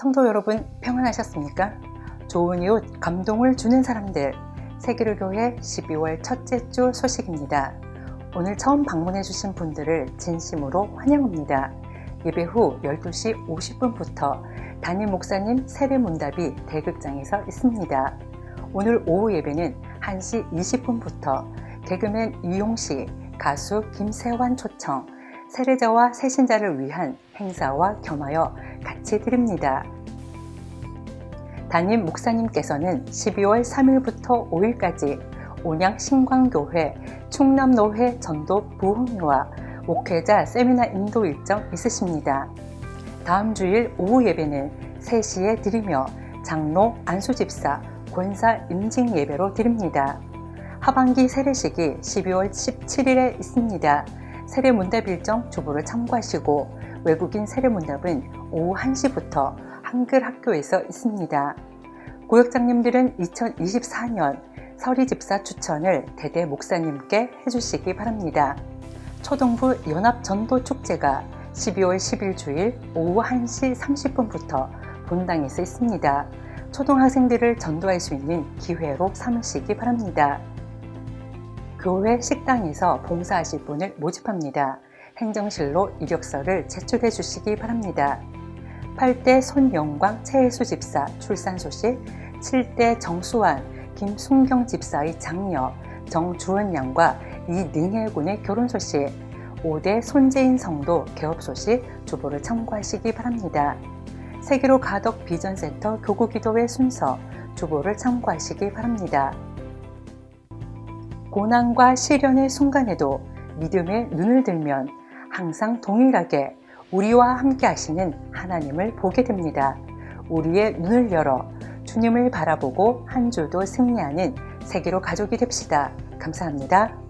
성도 여러분 평안하셨습니까? 좋은 이웃, 감동을 주는 사람들, 세계로교회 12월 첫째 주 소식입니다. 오늘 처음 방문해 주신 분들을 진심으로 환영합니다. 예배 후 12시 50분부터 담임 목사님 세례 문답이 대극장에서 있습니다. 오늘 오후 예배는 1시 20분부터 개그맨 이용 씨, 가수 김세환 초청, 세례자와 새신자를 위한 행사와 겸하여 같이 드립니다. 담임 목사님께서는 12월 3일부터 5일까지 온양 신광교회 충남노회 전도 부흥회와 목회자 세미나 인도 일정 있으십니다. 다음 주일 오후 예배는 3시에 드리며 장로 안수집사 권사 임직 예배로 드립니다. 하반기 세례식이 12월 17일에 있습니다. 세례문답 일정 주보를 참고하시고 외국인 세례문답은 오후 1시부터 한글 학교에서 있습니다. 구역장님들은 2024년 서리 집사 추천을 대대 목사님께 해주시기 바랍니다. 초동부 연합 전도 축제가 12월 10일 주일 오후 1시 30분부터 본당에서 있습니다. 초등학생들을 전도할 수 있는 기회로 삼으시기 바랍니다. 교회 식당에서 봉사하실 분을 모집합니다. 행정실로 이력서를 제출해 주시기 바랍니다. 8대 손영광 최혜수 집사 출산 소식, 7대 정수환 김순경 집사의 장녀 정주은 양과 이능혜 군의 결혼 소식, 5대 손재인 성도 개업 소식 주보를 참고하시기 바랍니다. 세계로 가덕 비전센터 교구기도회 순서 주보를 참고하시기 바랍니다. 고난과 시련의 순간에도 믿음의 눈을 들면 항상 동일하게 우리와 함께 하시는 하나님을 보게 됩니다. 우리의 눈을 열어 주님을 바라보고 한 주도 승리하는 세계로 가족이 됩시다. 감사합니다.